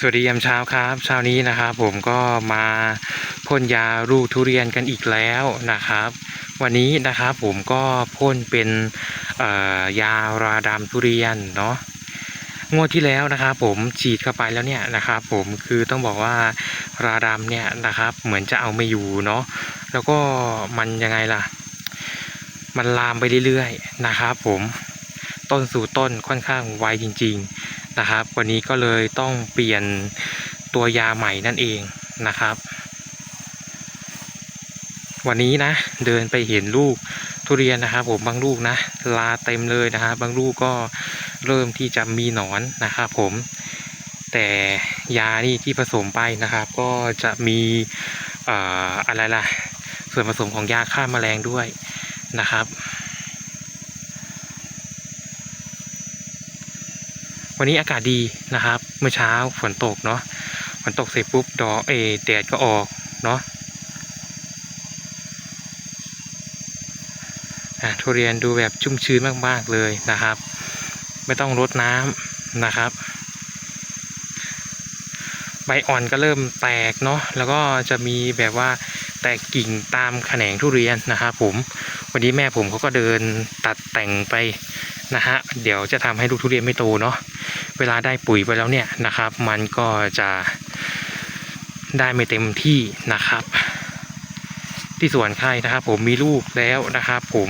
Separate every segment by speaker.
Speaker 1: สวัสดียามเช้าครับเช้านี้นะครับ ผมก็มาพ่นยาลูกทุเรียนกันอีกแล้วนะครับ วันนี้นะครับผมก็พ่นเป็นยาราดามทุเรียนเนาะงวดที่แล้วนะครับผมฉีดเข้าไปแล้วเนี่ยนะครับผมคือต้องบอกว่าราดามเนี่ยนะครับ เหมือนจะเอาไม่อยู่เนาะแล้วก็มันยังไงล่ะ มันลามไปเรื่อยๆนะครับ ผมต้นสู่ต้นค่อนข้างไวจริง ๆ นะครับ วันนี้ก็เลยต้องเปลี่ยนตัวยาใหม่นั่นเองนะครับ วันนี้นะเดินไปเห็นลูกทุเรียนนะครับ ผมบางลูกนะลาเต็มเลยนะครับบางลูกก็เริ่มที่จะมีหนอนนะครับผมแต่ยานี่ที่ผสมไปนะครับ ก็จะมีอออะไรล่ะ ส่วนผสมของยาฆ่าแมลงด้วยนะครับ วันนี้อากาศดีนะครับ เมื่อเช้าฝนตกเนาะฝนตกเสร็จปุ๊บดอกเอแดดก็ออกเนาะอะทุเรียนดูแบบชุ่มชื้นมากๆเลยนะครับ ไม่ต้องรดน้ำนะครับ ใบอ่อนก็เริ่มแตกเนาะแล้วก็จะมีแบบว่าแตกกิ่งตามแขนงทุเรียนนะครับผมวันนี้แม่ผมเขาก็เดินตัดแต่งไปนะฮะเดี๋ยวจะทำให้ลูกทุเรียนไม่โตเนาะ เวลาได้ปุ๋ยไปแล้วเนี่ยนะครับ มันก็จะได้ไม่เต็มที่นะครับ ที่สวนใครนะครับ ผมมีลูกแล้วนะครับ ผม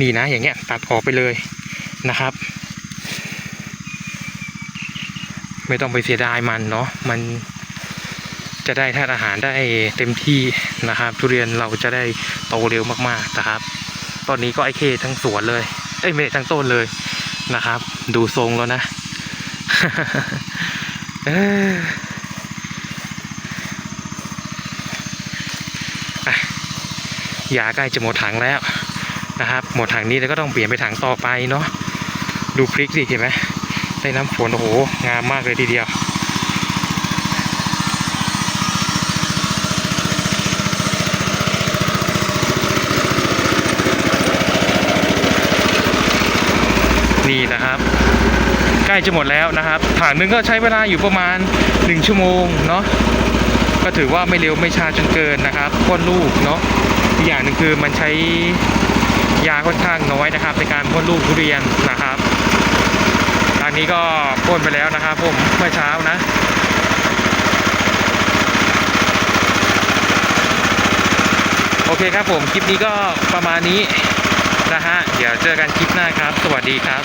Speaker 1: นี่นะอย่างเงี้ยตัดออกไปเลยนะครับ ไม่ต้องไปเสียดายมันเนาะมันจะได้ธาตุอาหารได้เต็มที่นะครับ ทุเรียนเราจะได้โตเร็วมากๆนะครับ ตอนนี้ก็ไอเคทั้งสวนเลยเอ้ยไม่ทั้งต้นเลยนะครับ ดูทรงแล้วนะ ยาใกล้จะหมดถังแล้วนะครับ หมดถังนี้แล้วก็ต้องเปลี่ยนไปถังต่อไปเนาะดูพริกสิเห็นไหมได้น้ำฝนโอ้โหงามมากเลยทีเดียวนี่นะครับ ล้จะหมดแล้วนะครับถังนึงก็ใช้เวลาอยู่ประมาณ 1 ชั่วโมงเนาะก็ถือว่าไม่เร็วไม่ช้าจนเกินนะครับพ่นลูกเนาะอีกอย่างหนึ่งคือมันใช้ยาค่อนข้างน้อยนะครับ ในการพ่นลูกทุเรียนนะครับทางนี้ก็พ่นไปแล้วนะครับผมเมื่อเช้านะโอเคครับผมคลิปนี้ก็ประมาณนี้นะฮะเดี๋ยวเจอกันคลิปหน้าครับ สวัสดีครับ